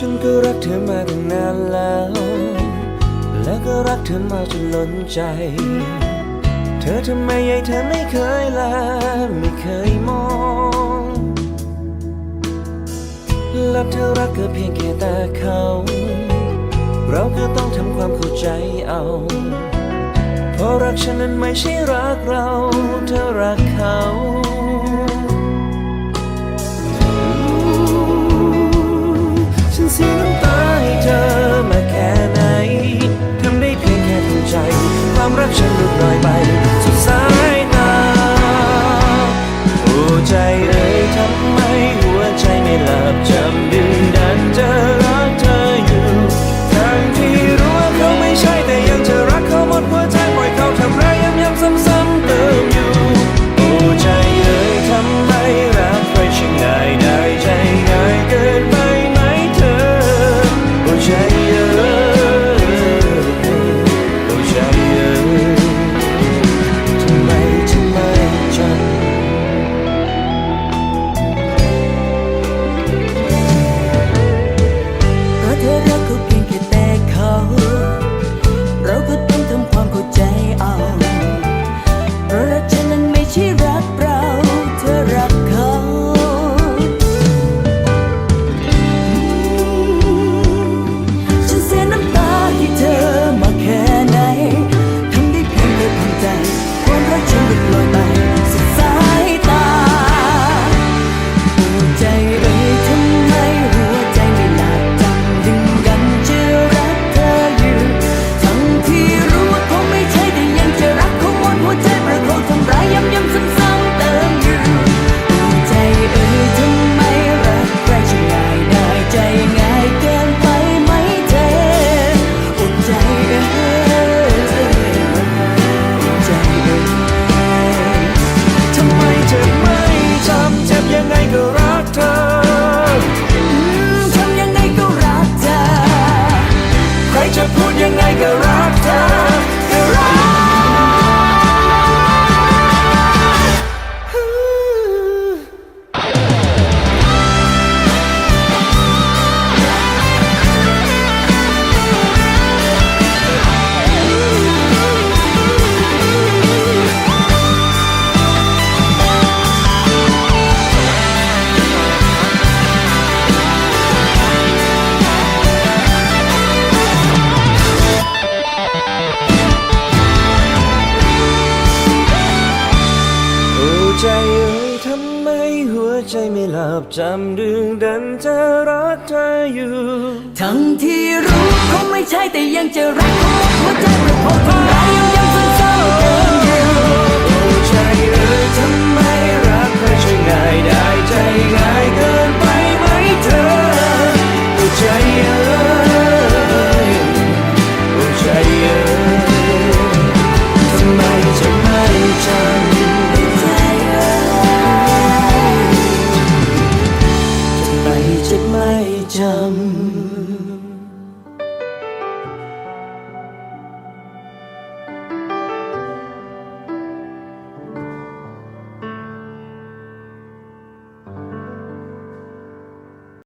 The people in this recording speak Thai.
ฉันก็รักเธอมาตั้งนานแล้ว และก็รักเธอมาจนล้นใจ เธอทำไมยัยเธอไม่เคยลาไม่เคยมอง และเธอรักก็เพียงแค่ตาเขา เราก็ต้องทำความเข้าใจเอา เพราะรักฉันนั้นไม่ใช่รักเรา เธอรักเขา ใจเอ่ยทำไมหัวใจไม่หลับจำดึงดันจะรักเธออยู่ ทั้งที่รู้เขาไม่ใช่แต่ยังจะรักเขาหัวใจเราพอท จะไม่จำ